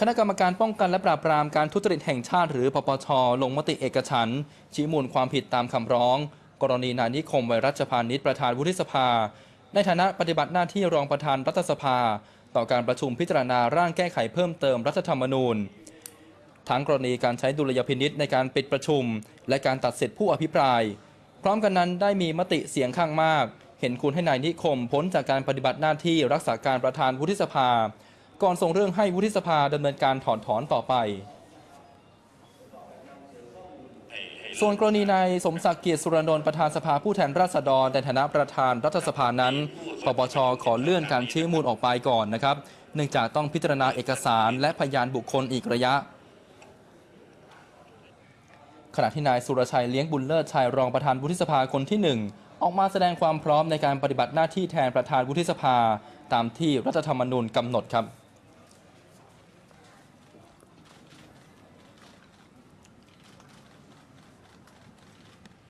คณะกรรมการป้องกันและปราบปรามการทุจริตแห่งชาติหรือปปช ลงมติเอกฉันท์ชี้มูลความผิดตามคำร้อง กรณีนายนิคมไวรัชพานิชประธานวุฒิสภา ในฐานะปฏิบัติหน้าที่รองประธานรัฐสภา ต่อการประชุมพิจารณาร่างแก้ไขเพิ่มเติมรัฐธรรมนูญ ทั้งกรณีการใช้ดุลยพินิษในการปิดประชุม และการตัดสิทธิผู้อภิปราย พร้อมกันนั้นได้มีมติเสียงข้างมาก เห็นคุณให้นายนิคมพ้นจากการปฏิบัติหน้าที่รักษาการประธานวุฒิสภา ก่อนส่งเรื่องให้วุฒิสภาดำเนินการถอนถอนต่อไป ส่วนกรณีนายสมศักดิ์เกียรติสุรนนท์ประธานสภาผู้แทนราษฎรในฐานะประธานรัฐสภานั้นปปชขอเลื่อนการชี้มูลออกไปก่อนนะครับ เนื่องจากต้องพิจารณาเอกสารและพยานบุคคลอีกระยะขณะที่นายสุรชัยเลี้ยงบุญเลิศชัยรองประธานวุฒิสภาคนที่หนึ่งออกมาแสดงความพร้อมในการปฏิบัติหน้าที่แทนประธานวุฒิสภา ตามที่รัฐธรรมนูญกำหนดครับ